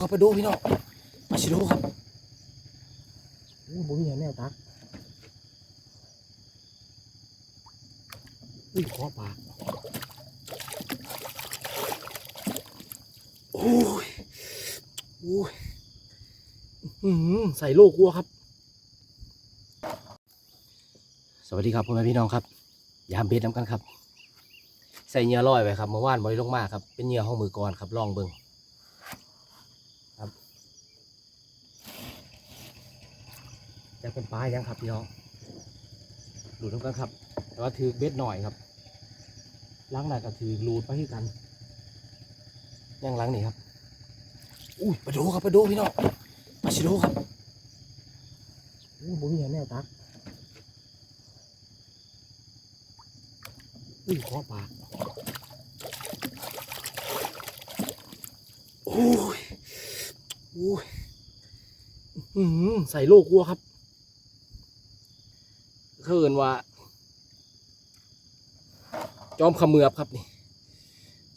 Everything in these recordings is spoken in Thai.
เอาไปดูพี่น้องมาชิดูครับโอ้บุญเนี่ยแนวตักอุ้ยขอปากโอ้ยโอ้ยอื้อหือใส่โลกวัวครับ สวัสดีครับพ่อแม่พี่น้องครับ ยามเบ็ดน้ำกันครับ ใส่เหยื่อลอยไว้ครับเมื่อวานบริลงมาครับ เป็นเหยื่อห้องมือก่อนครับลองเบิ่ง จะเป็นปลายังครับพี่น้องดูทุกกันครับ แต่ว่าถือเบ็ดหน่อยครับล้างหน้าก็ถือรูดไปที่กันยังล้างนี่ครับอุ้ยไปดูครับไปดูพี่น้องมาชิดูครับอู้บุญเนี่ยแนวตักอุ้ยขอปาโอ้ยโอ้ยใส่โลกวัวครับ เขาเอินว่า จอมขมือบครับนี่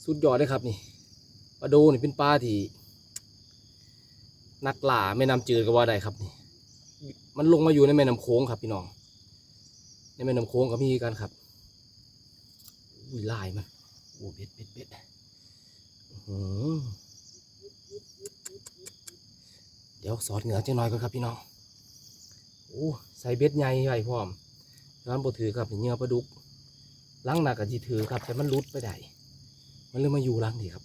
สุดยอดเลยครับนี่ปลาโดนี่เป็นปลาที่ นักล่าแม่น้ำจืดก็ว่าได้ครับนี่ มันลงมาอยู่ในแม่น้ำโค้งครับพี่น้อง ในแม่น้ำโค้งก็มีกันครับ อุ้ยลายมันโอ้เบ็ดเบ็ดเบ็ดเดี๋ยวสอดเหงือจังหน่อยก่อนครับพี่น้องโอ้ใส่เบ็ดใหญ่ใหญ่พร้อม ร้านบ่ถือครับเหงื่อปลาดุกล้างหนักกับจีถือครับ แต่มันรุดไปได้มันเลยมาอยู่ล้างดีครับ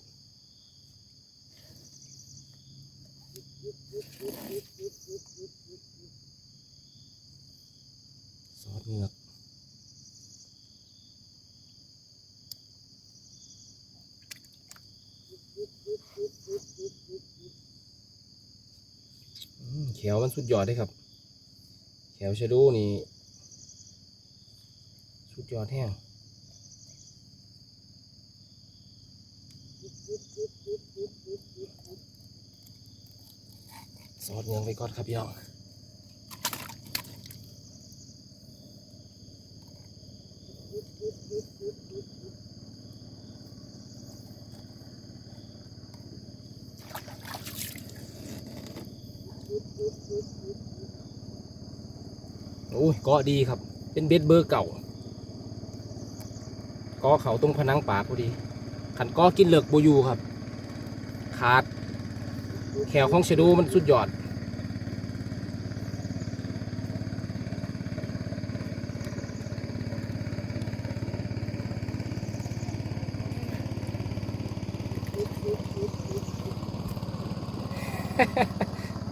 ซอสเงือกเขียวมันสุดยอดเลยครับ แขวชะดูนี่ สุดยอดแห้งซอสเงืองไปก่อนครับพี่น้องโอ้ยเกาะดีครับ เป็นเบ็ดเบอร์เก่า กาะเขาตรงผนังปากพอดีขันกาะกินเหลือกโบยูครับ ขาด แขวของชะดูมันสุดยอด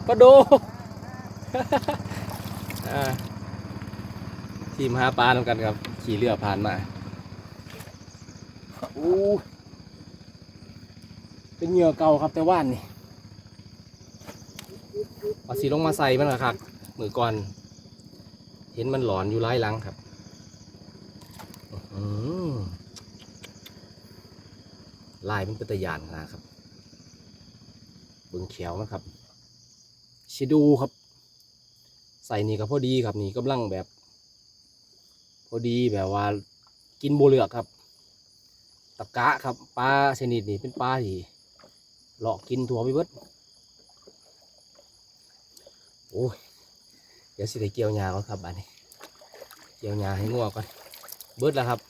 ปลาโดอ่าทีมหาปลาทำกันครับ ขี่เรือผ่านมา อู้เป็นเหยื่อเก่าครับแต่ว่านนี่เอาสีลงมาใส่มันนะครับมือก่อน เห็นมันหลอนอยู่ร้ายหลังครับอื้อหือลายมันเป็นตะยานนะครับเบึงเขียวนะครับชิดูครับ ใส่นี่ก็พอดีครับนี่กำลังแบบ พอดีแบบว่ากินโบเลือกครับ ตะกะครับปลาชนิดนี้เป็นปลาที่หลอกกินถั่วไปเบิดโอ้ยเดี๋ยวสิได้เกี่ยวหญ้าก่อนครับบัดนี้เกี่ยวหญ้าให้งัวก่อนเบิดแล้วครับ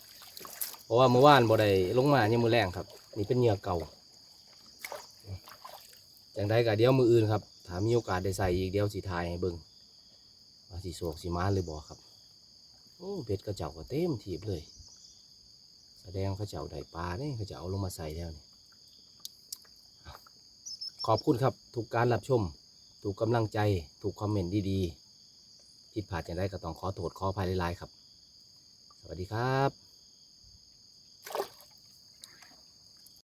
เพราะว่าเมื่อวานบ่ได้ลงมายังมือแรงครับ นี่เป็นเหยื่อเก่าจังได้ก็เดี๋ยวมืออื่นครับถ้ามีโอกาสได้ใส่อีกเดี๋ยวสิทายให้เบิงว่าสิโศกสิมานหรือบ่ครับ โอ้เบ็ดกระเจ้าก็เต็มทีบเลย แสดงเขาเจ้าได้ปลาเนี่ยเขาจะเอาลงมาใส่แล้วนี่ขอบคุณครับ ทุกการรับชม ทุกกำลังใจ ทุกคอมเมนต์ดีๆผิดพลาดอย่างไรก็ต้องขอโทษขออภัยหลายๆครับ สวัสดีครับ